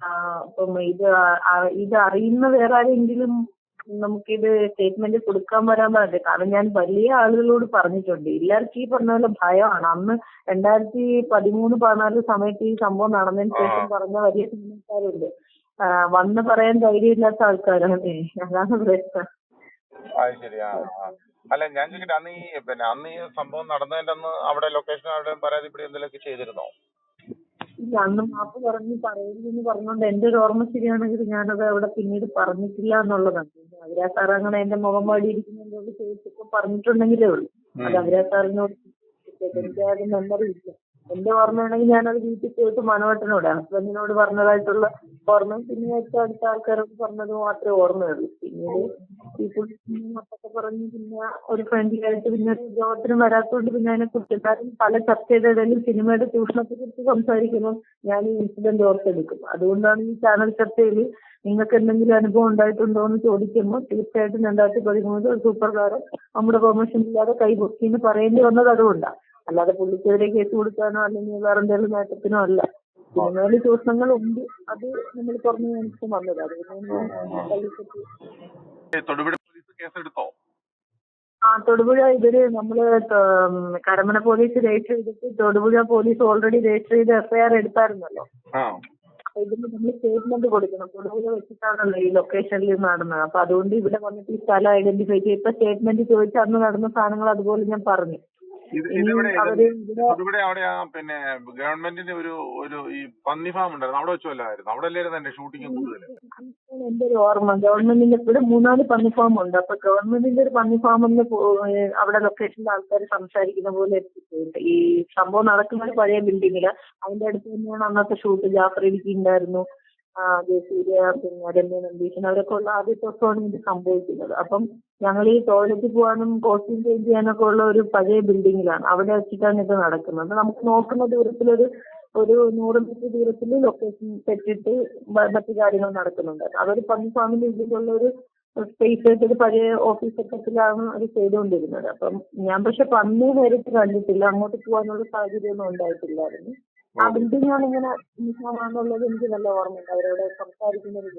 അപ്പം ഇത് ഇത് അറിയുന്ന വേറെ ആരെങ്കിലും നമുക്കിത് സ്റ്റേറ്റ്മെന്റ് കൊടുക്കാൻ വരാൻ പാടില്ല കാരണം ഞാൻ വലിയ ആളുകളോട് പറഞ്ഞിട്ടുണ്ട്. എല്ലാവർക്കും ഈ പറഞ്ഞ പോലെ ഭയമാണ്. അന്ന് രണ്ടായിരത്തി പതിമൂന്ന് പതിനാല് സമയത്ത് ഈ സംഭവം നടന്നതിന് ശേഷം പറഞ്ഞ വലിയ സിനിമക്കാരുണ്ട് വന്ന് പറയാൻ ധൈര്യമില്ലാത്ത ആൾക്കാരാണ്. അതാണ് പ്രശ്നം. അല്ല ഞാൻ ചോദിക്കട്ടെ അന്ന് ഈ പിന്നെ അന്ന് ഈ സംഭവം നടന്നതിന്റെ അന്ന് അവിടെ ലൊക്കേഷൻ അവിടെ പരാതിപ്പെടി എന്തെങ്കിലുമൊക്കെ ചെയ്തിരുന്നോ? ഇല്ല അന്ന് മാപ്പ് പറഞ്ഞ് പറയരുതെന്ന് പറഞ്ഞുകൊണ്ട് എന്റെ ഒരു ഓർമ്മ ശരിയാണെങ്കിൽ ഞാനത് അവിടെ പിന്നീട് പറഞ്ഞിട്ടില്ല എന്നുള്ളതാണ്. അവരാ സാർ അങ്ങനെ എന്റെ മുഖം പാടിയിരിക്കുന്നതിനോട് ചോദിച്ചപ്പോ പറഞ്ഞിട്ടുണ്ടെങ്കിലേ ഉള്ളൂ. അത് അവരാ സാറിനോട് എനിക്ക് അത് മെമ്മറി ഇല്ല. എന്റെ ഓർമ്മയാണെങ്കിൽ ഞാനത് വീട്ടിൽ പോയിട്ട് മനോട്ടനോട് ഹസ്ബൻഡിനോട് പറഞ്ഞതായിട്ടുള്ള ഓർമ്മ പിന്നെ അടുത്ത ആൾക്കാരോട് പറഞ്ഞത് മാത്രമേ ഓർമ്മയുള്ളൂ. പിന്നീട് പുള്ളി മൊത്തത്തെ പറഞ്ഞ് പിന്നെ ഒരു ഫ്രണ്ട്ലിയായിട്ട് പിന്നെ ഒരു ഉദ്യോഗത്തിന് വരാത്തതുകൊണ്ട് പിന്നെ അതിനെ കുറിച്ച് എല്ലാവരും പല ചർച്ച ചെയ്തതിലും സിനിമയുടെ ചൂഷണത്തെ കുറിച്ച് സംസാരിക്കുമ്പോൾ ഞാൻ ഈ ഇൻസിഡന്റ് ഓർത്തെടുക്കും. അതുകൊണ്ടാണ് ഈ ചാനൽ ചർച്ചയിൽ നിങ്ങൾക്ക് എന്തെങ്കിലും അനുഭവം ഉണ്ടായിട്ടുണ്ടോ എന്ന് ചോദിക്കുമ്പോൾ തീർച്ചയായിട്ടും രണ്ടായിരത്തി പതിമൂന്നിൽ സൂപ്പർ താരം നമ്മുടെ പെർമിഷൻ ഇല്ലാതെ കൈ പൊക്കിന്ന് പറയേണ്ടി വന്നത് അതുകൊണ്ടാണ് അല്ലാതെ പുള്ളിക്കെതിരെ കേസ് കൊടുക്കാനോ അല്ലെങ്കിൽ വേറെ എന്തെങ്കിലും നേട്ടത്തിനോ അല്ല. സിനിമയിൽ ചൂഷണങ്ങൾ ഉണ്ട് അത് നമ്മൾ പറഞ്ഞു കാണിച്ച് വന്നത്. തള്ളിക്കെട്ടി ഏ, തൊടുപുഴ പോലീസ് ആ തൊടുപുഴ ഇവർ നമ്മൾ കരമന പോലീസ് രജിസ്റ്റർ ചെയ്തിട്ട് തൊടുപുഴ പോലീസ് ഓൾറെഡി രജിസ്റ്റർ ചെയ്ത് എഫ്ഐആർ എടുത്തായിരുന്നല്ലോ. അപ്പൊ ഇതിന് നമ്മൾ സ്റ്റേറ്റ്മെന്റ് കൊടുക്കണം. തൊടുപുഴ വെച്ചിട്ടാണല്ലോ ഈ ലൊക്കേഷനിൽ നടന്നത്. അപ്പൊ അതുകൊണ്ട് ഇവിടെ വന്നിട്ട് ഈ സ്ഥലം ഐഡന്റിഫൈ ചെയ്ത് ഇപ്പൊ സ്റ്റേറ്റ്മെന്റ് ചോദിച്ച് അന്ന് നടന്ന സാധനങ്ങൾ അതുപോലെ ഞാൻ പറഞ്ഞു. ഇവിടെ അവിടെ ആ പിന്നെ ഗവൺമെന്റിന്റെ ഒരു ഒരു ഈ പന്നി ഫാം ഉണ്ടായിരുന്നു. അവിടെ വെച്ചല്ലായിരുന്നു അവിടെ അല്ലായിരുന്നു എന്റെ ഷൂട്ടിങ് കൂടുതൽ എന്റെ ഒരു ഓർമ്മ. ഗവൺമെന്റിന്റെ ഇവിടെ മൂന്നാൽ പന്നി ഫാം ഉണ്ട്. അപ്പൊ ഗവൺമെന്റിന്റെ ഒരു പന്നി ഫാം എന്ന് അവിടെ ലൊക്കേഷനിലെ ആൾക്കാർ സംസാരിക്കുന്ന പോലെ ഈ സംഭവം നടക്കുന്ന ഒരു പഴയ ബിൽഡിങ്ങിൽ അതിന്റെ അടുത്ത് തന്നെയാണ് അന്നത്തെ ഷൂട്ട് ജാഫർ ഇരിക്കുന്നുണ്ടായിരുന്നു ജയസൂര്യ പിന്നെ രമ്യ നമ്പീശൻ അവരൊക്കെ ഉള്ള ആദ്യത്തെ ദിവസമാണ് ഇത് സംഭവിക്കുന്നത്. അപ്പം ഞങ്ങൾ ഈ ടോയ്ലറ്റിൽ പോകാനും കോസ്റ്റ്യൂം ചേഞ്ച് ചെയ്യാനൊക്കെ ഉള്ള ഒരു പഴയ ബിൽഡിങ്ങിലാണ്. അവിടെ വെച്ചിട്ടാണ് ഇത് നടക്കുന്നത്. നമുക്ക് നോക്കുന്ന ദൂരത്തിലൊരു ഒരു നൂറ് മീറ്റർ ദൂരത്തിൽ ലൊക്കേഷൻ സെറ്റിട്ട് മ- മറ്റു കാര്യങ്ങൾ നടക്കുന്നുണ്ട്. അതൊരു പന്നി ഫാമിലി ഇതിലുള്ള ഒരു സ്പേസ് ആയിട്ട് പഴയ ഓഫീസ് സെറ്റപ്പിലാണ് അത് ചെയ്തുകൊണ്ടിരുന്നത്. അപ്പം ഞാൻ പക്ഷെ പന്നി നേരിട്ട് കണ്ടിട്ടില്ല. അങ്ങോട്ട് പോകാനുള്ള സാഹചര്യമൊന്നും ഉണ്ടായിട്ടില്ലായിരുന്നു. ആ ബിൽഡിംഗ് ആണ് ഇങ്ങനെ നിസ്സാമാണെന്നുള്ളത് എനിക്ക് നല്ല ഓർമ്മയുണ്ട്. അവരോട് സംസാരിക്കുന്നത്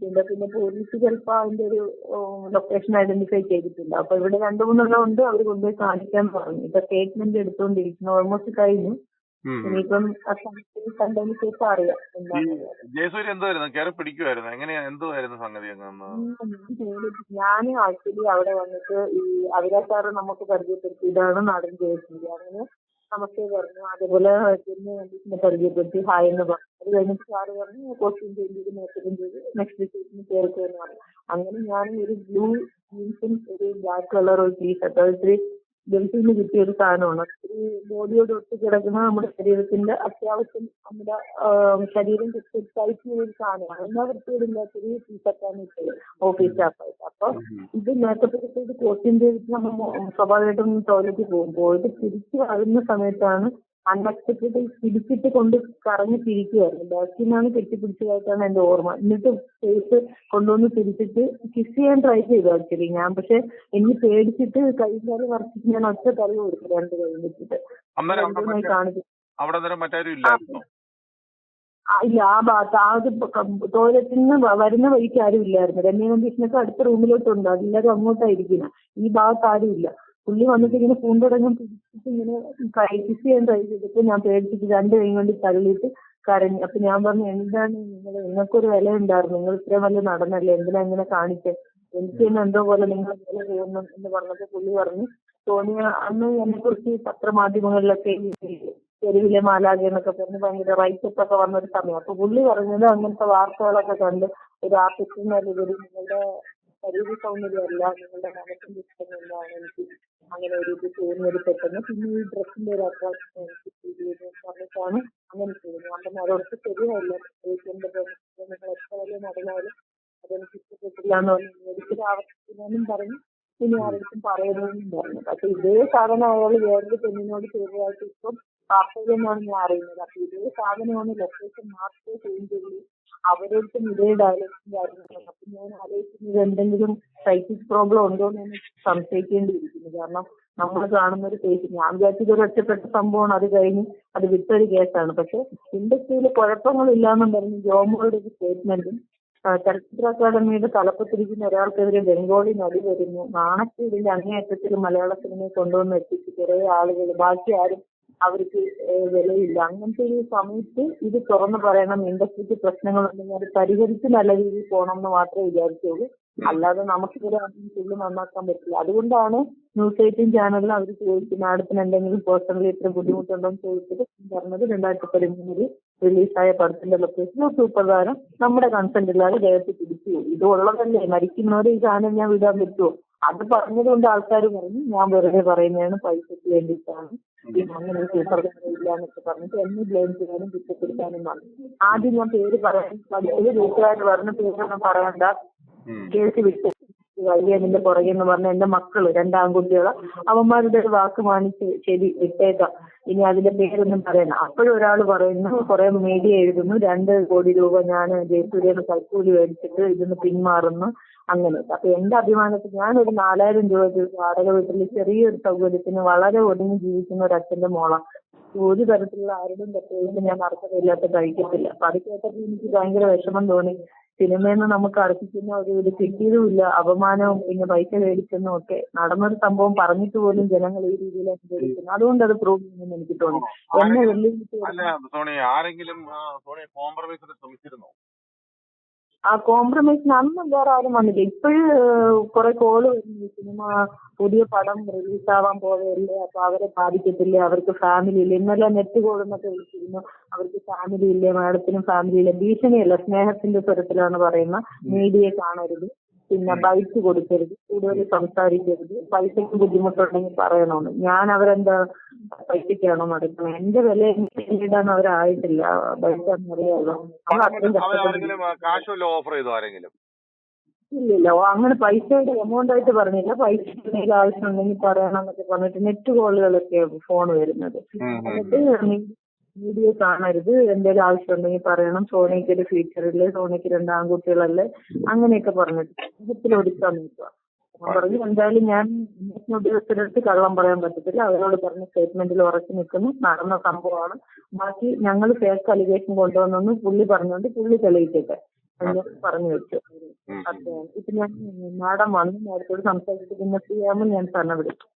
പിന്നെ പിന്നെ പോലീസ് ചിലപ്പോ അതിന്റെ ഒരു ലൊക്കേഷൻ ഐഡന്റിഫൈ ചെയ്തിട്ടില്ല അപ്പൊ ഇവിടെ രണ്ടു മൂന്നെണ്ണം ഉണ്ട്. അവർ കൊണ്ടുപോയി കാണിക്കാൻ പറഞ്ഞു. ഇപ്പൊ സ്റ്റേറ്റ്മെന്റ് എടുത്തോണ്ടിരിക്കുന്നു. ഓൾമോസ്റ്റ് കഴിഞ്ഞു. ഇനിയിപ്പം കണ്ടതിന് ശേഷം അറിയാം ജയസൂര്യ എന്തുവായിരുന്നു കയറി പിടിക്കുമായിരുന്നു എങ്ങനെയാ? എന്തുവായിരുന്നു സംഗതി ഞാൻ ആക്ച്വലി അവിടെ വന്നിട്ട് ഈ അവിരാ സാറ് നമുക്ക് പരിചയപ്പെടുത്തി. ഇതാണ് നാടൻ ജയസൂര്യ. അങ്ങനെ നമുക്ക് പറഞ്ഞു. അതേപോലെ പരിചയപ്പെടുത്തി. ഹായ് എന്ന് പറഞ്ഞു. അത് കഴിഞ്ഞിട്ട് സാറ് പറഞ്ഞു കോസ്റ്റ്യൂം ചേഞ്ച് ചെയ്ത് മേക്കപ്പും ചെയ്ത് നെക്സ്റ്റ് സ്റ്റേറ്റിന് ചേർക്കുക എന്ന് പറഞ്ഞു. അങ്ങനെ ഞാൻ ഒരു ബ്ലൂ ജീൻസും ഒരു ബ്ലാക്ക് കളർ ഒരു ടീ ഷർട്ട് അത് ഇത്തിരി ഗൾഫിൽ നിന്ന് കിട്ടിയ ഒരു സാധനമാണ്. ഈ ബോഡിയോട് ഒട്ടി കിടക്കുന്ന നമ്മുടെ ശരീരത്തിന്റെ അത്യാവശ്യം നമ്മുടെ ശരീരം ചെയ്ത ഒരു സാധനമാണ്. എന്നാ വൃത്തിയോടില്ല ചെറിയ ഷർട്ടാണ് ഇട്ടത്. ഓഫീസ് സ്റ്റാഫായിട്ട് അപ്പൊ ഇത് മേക്കപ്പ് ചെയ്ത് കോസ്റ്റ്യൂം ചെയ്തിട്ട് നമ്മൾ സ്വാഭാവികമായിട്ടും ടോയ്ലറ്റിൽ പോകും. പോയിട്ട് തിരിച്ചു വരുന്ന സമയത്താണ് അൺഎക്സ്പെക്ടഡ് പിടിച്ചിട്ട് കൊണ്ട് കറങ്ങി തിരിക്കുവായിരുന്നു. ബാക്കിന്നാണ് കെട്ടിപ്പിടിച്ചതായിട്ടാണ് എന്റെ ഓർമ്മ. എന്നിട്ട് ഫേസ് കൊണ്ടുവന്ന് തിരിച്ചിട്ട് കിസ് ചെയ്യാൻ ട്രൈ ചെയ്തു ആക്ച്വലി ഞാൻ. പക്ഷെ എനിക്ക് പേടിച്ചിട്ട് കൈകാൽ വറച്ചിട്ട് ഞാൻ ഒറ്റ തറി കൊടുത്തു രണ്ട് കൈ വെച്ചിട്ട്. കാണിച്ചു ഇല്ല. ആ ഭാഗത്ത് ആ ഒരു ടോയ്ലറ്റിൽ നിന്ന് വരുന്ന വഴിക്ക് ആരും ഇല്ലായിരുന്നു. രമ്യ കണ്ടീഷനൊക്കെ അടുത്ത റൂമിലോട്ടുണ്ട് അതില്ലാതെ അങ്ങോട്ടായിരിക്കുന്ന. ഈ ഭാഗത്ത് ആരും ഇല്ല. പുള്ളി വന്നിട്ട് ഇങ്ങനെ പൂന്തടങ്ങും പിടിച്ചിട്ട് ഇങ്ങനെ കിസ് ചെയ്യാൻ ട്രൈ ചെയ്തിട്ട് ഞാൻ പേടിച്ചിട്ട് രണ്ട് കൈ കൊണ്ട് തള്ളിയിട്ട് കരഞ്ഞു. അപ്പൊ ഞാൻ പറഞ്ഞു എന്താണ് നിങ്ങൾ നിങ്ങൾക്കൊരു വില ഉണ്ടായിരുന്നു നിങ്ങൾ ഇത്രയും വലിയ നടന്നല്ലേ എന്തിനാ ഇങ്ങനെ കാണിച്ചേ? എനിക്ക് തന്നെ എന്തോ പോലെ നിങ്ങൾ വില ചെയ്യുന്നു എന്ന് പറഞ്ഞപ്പോ പുള്ളി പറഞ്ഞു സോണിയ അന്ന് എന്നെ കുറിച്ച് പത്രമാധ്യമങ്ങളിലൊക്കെ തെരുവിലെ മാലാഖ എന്നൊക്കെ പറഞ്ഞ് ഭയങ്കര റൈറ്റപ്പ് ഒക്കെ വന്ന ഒരു സമയം. അപ്പൊ പുള്ളി പറഞ്ഞത് അങ്ങനത്തെ വാർത്തകളൊക്കെ കണ്ട് ഒരു ആർട്ടിസ്റ്റിനുപരി നിങ്ങളുടെ ശരീര സൗന്ദര്യമല്ല നിങ്ങളുടെ മനസ്സിന്റെ ഇഷ്ടം കൊണ്ടാണ് എനിക്ക് അങ്ങനെ ഒരു ഇത് തോന്നിയത് പെട്ടെന്ന്. പിന്നെ ഈ ഡ്രസ്സിന്റെ ഒരു അട്രാക്ഷൻ എനിക്ക് ഫീൽ ചെയ്തു. പറഞ്ഞിട്ടാണ് അങ്ങനെ ചെയ്യുന്നത് അപ്പം അതൊട്ട് ശരിയായില്ല. എന്റെ പ്രൊഫഷൻ നിങ്ങൾ എത്ര വലിയ നടന്നാലും അതെനിക്ക് ഇഷ്ടപ്പെട്ടില്ല എന്ന് പറഞ്ഞു. ഒരിക്കലും ആവർത്തിക്കാനും പറഞ്ഞു. ഇനി ആരെടുത്തും പറയുന്നതെന്നും പറഞ്ഞു. പക്ഷെ ഇതേ സാധനം അയാൾ വേറൊരു പെണ്ണിനോട് ചെയ്തതായിട്ട് ഇപ്പം വാർത്തയിലെന്നാണ് ഞാൻ അറിയുന്നത്. അപ്പൊ ഇതേ സാധനമാണ് ലൊക്കേഷൻ മാത്രമേ ചേഞ്ച് ചെയ്തു അവരടുത്തും ഇതേ ഡയലോഗ്സും കാര്യങ്ങളും. അപ്പൊ ഞാൻ ആലോചിക്കുന്നത് എന്തെങ്കിലും സൈക്കിക് പ്രോബ്ലം ഉണ്ടോ എന്ന് സംശയിക്കേണ്ടിയിരിക്കുന്നു. കാരണം നമ്മൾ കാണുന്ന ഒരു കേസ് ഞാൻ വിചാരിച്ചത് ഒരു ഒറ്റപ്പെട്ട സംഭവമാണ് അത് കഴിഞ്ഞ് അത് വിട്ടൊരു കേസാണ് പക്ഷെ ഇൻഡസ്ട്രിയിൽ കുഴപ്പങ്ങളില്ലാന്നും പറഞ്ഞ് ജോമോളുടെ ഒരു സ്റ്റേറ്റ്മെന്റും ചലച്ചിത്ര അക്കാദമിയുടെ തലപ്പത്തിരിക്കുന്ന ഒരാൾക്കെതിരെ ബംഗാളി നടി വരുന്നു. നാണക്കേടിന്റെ അങ്ങേയറ്റത്തിൽ മലയാള സിനിമയെ കൊണ്ടുവന്ന് എത്തിച്ച് കുറെ ആളുകൾ ബാക്കി ആരും അവർക്ക് വിലയില്ല. അങ്ങനത്തെ ഒരു സമയത്ത് ഇത് തുറന്നു പറയണം ഇൻഡസ്ട്രിക്ക് പ്രശ്നങ്ങളുണ്ടെങ്കിൽ അത് പരിഹരിച്ച് നല്ല രീതിയിൽ പോകണം എന്ന് മാത്രമേ വിചാരിച്ചുള്ളൂ. അല്ലാതെ നമുക്ക് ഇവരെ ഫുള്ള് നന്നാക്കാൻ പറ്റില്ല. അതുകൊണ്ടാണ് ന്യൂസ് എയ്റ്റീൻ ചാനലിൽ അവർ ചോദിച്ചു മാഡത്തിന് എന്തെങ്കിലും പേഴ്സണലി ഇത്ര ബുദ്ധിമുട്ടുണ്ടോ എന്ന് ചോദിച്ചിട്ട് പറഞ്ഞത് രണ്ടായിരത്തി പതിമൂന്നിൽ റിലീസായ പടത്തിന്റെ ലൊക്കേഷൻ സൂപ്പർ താരം നമ്മുടെ കൺസെന്റ് ഇല്ലാതെ ദേഹത്ത് പിടിച്ചു. ഇത് ഉള്ളതല്ലേ മരിക്കുന്നവരെ ഈ സാധനം ഞാൻ വിടാൻ പറ്റുമോ? അത് പറഞ്ഞതുകൊണ്ട് ആൾക്കാർ പറഞ്ഞു ഞാൻ വെറുതെ പറയുന്നതാണ് പൈസയ്ക്ക് വേണ്ടിയിട്ടാണ്. അങ്ങനെ ഒരു താരം ഇല്ല എന്നൊക്കെ പറഞ്ഞിട്ട് എന്നെ ബ്ലെയിം ചെയ്യാനും കുറ്റപ്പെടുത്താനും വന്നു ആദ്യം ഞാൻ പേര് പറയാൻ പഠിച്ചത് വീട്ടുകാർ പറഞ്ഞ പേരൊന്നും പറയണ്ട. കേസ് വിട്ടു. വയ്യതിന്റെ പുറകെ എന്ന് പറഞ്ഞ എന്റെ മക്കൾ രണ്ടാൺകുട്ടികളെ അവന്മാരുടെ ഒരു വാക്ക് മാനിച്ച് ശരി വിട്ടേക്കാം. ഇനി അതിന്റെ പേരൊന്നും പറയണം അപ്പോഴും ഒരാൾ പറയുന്നു കുറെ മീഡിയ എഴുതുന്നു രണ്ട് കോടി രൂപ ഞാൻ ജയസൂര്യന് കൈക്കൂലി മേടിച്ചിട്ട് ഇതിന്ന് പിന്മാറുന്നു അങ്ങനെ. അപ്പൊ എന്റെ അഭിമാനത്തിൽ ഞാനൊരു നാലായിരം രൂപ ഒരു വാടക വീട്ടിൽ ചെറിയൊരു സൗകര്യത്തിന് വളരെ ഒതുങ്ങി ജീവിക്കുന്ന ഒരു അച്ഛന്റെ മോളാണ് ഒരു തരത്തിലുള്ള ആരുടെയും പ്രത്യേകിച്ച് ഞാൻ അർഹതയില്ലാത്ത കഴിക്കത്തില്ല. അപ്പൊ അത് കേട്ടപ്പോൾ എനിക്ക് ഭയങ്കര വിഷമം തോന്നി. സിനിമയിൽ നിന്ന് നമുക്ക് അർഹിക്കുന്ന ഒരു ഇത് കിട്ടിയതുമില്ല. അപമാനവും പിന്നെ പൈസ മേടിച്ചെന്നും ഒക്കെ നടന്നൊരു സംഭവം പറഞ്ഞിട്ട് പോലും ജനങ്ങൾ ഈ രീതിയിൽ അനുഭവിക്കുന്നു അതുകൊണ്ട് അത് പ്രൂവ് ചെയ്യുമെന്ന് എനിക്ക് തോന്നി എന്നെ വെല്ലുവിളിച്ചു അല്ല സോണി ആരെങ്കിലും സോണി കോംപ്രമൈസിന് ശ്രമിച്ചിരുന്നോ? ആ കോംപ്രമൈസിന് അന്ന് വേറെ ആരും വന്നില്ല. ഇപ്പോഴും കുറെ കോൾ വരുന്നു സിനിമ പുതിയ പടം റിലീസാവാൻ പോവുകയല്ലേ? അപ്പൊ അവരെ ബാധിക്കത്തില്ലേ? അവർക്ക് ഫാമിലി ഇല്ലേ? ഇന്നലെ നെറ്റ് കോളെന്നൊക്കെ വിളിച്ചിരുന്നു. അവർക്ക് ഫാമിലി ഇല്ലേ? മാഡത്തിനും ഫാമിലി ഇല്ല? ഭീഷണിയല്ല സ്നേഹത്തിന്റെ സ്വരത്തിലാണ് പറയുന്ന മീഡിയയെ കാണരുത്. പിന്നെ ബൈക്ക് കൊടുക്കരുത്. കൂടുതൽ സംസാരിക്കരുത്. പൈസയ്ക്ക് ബുദ്ധിമുട്ടുണ്ടെങ്കിൽ പറയണമെന്ന് ഞാൻ അവരെന്താ പൈസയ്ക്കാണോ നടക്കുന്നത് എന്റെ വില നേടാൻ അവരായിട്ടില്ല. പൈസ അറിയാമല്ലോ നമ്മൾ അത്രയും കഷ്ടപ്പെടുന്നു അവരാരെങ്കിലും കാശ് വല്ലതും ഓഫർ ചെയ്തോ ആരെങ്കിലും? ഇല്ലില്ല. ഓ അങ്ങനെ പൈസയുടെ എമൗണ്ട് ആയിട്ട് പറഞ്ഞില്ല. പൈസ എന്തെങ്കിലും ആവശ്യമുണ്ടെങ്കിൽ പറയണം എന്നൊക്കെ പറഞ്ഞിട്ട് നെറ്റ് കോളുകളൊക്കെ ഫോൺ വരുന്നത്. എന്നിട്ട് വീഡിയോ കാണരുത്. എന്തെങ്കിലും ആവശ്യം ഉണ്ടെങ്കിൽ പറയണം. സോണിക്ക് ഒരു ഫീച്ചറില്ലേ സോണിക്ക് രണ്ട് ആൺകുട്ടികളല്ലേ? അങ്ങനെയൊക്കെ പറഞ്ഞിട്ട്. മുഖത്തിൽ ഒതുക്കാൻ നോക്കുക പറഞ്ഞു. എന്തായാലും ഞാൻ അന്വേഷണ ഉദ്യോഗസ്ഥരടുത്ത് കള്ളം പറയാൻ പറ്റത്തില്ല. അവരോട് പറഞ്ഞ സ്റ്റേറ്റ്മെന്റിൽ ഉറച്ചു നിൽക്കുന്നു. നടന്ന സംഭവമാണ്. ബാക്കി ഞങ്ങൾ ഫേക്ക് അലിഗേഷൻ കൊണ്ടുവന്നെന്ന് പുള്ളി പറഞ്ഞുകൊണ്ട് പുള്ളി തെളിയിക്കട്ടെ പറഞ്ഞു വെച്ചു. ഇപ്പൊ ഞാൻ മാഡം വന്നു മാഡത്തോട് സംസാരിച്ചിട്ട് പിന്നെ ആകുമ്പോൾ ഞാൻ തന്നെ വിളിക്കും.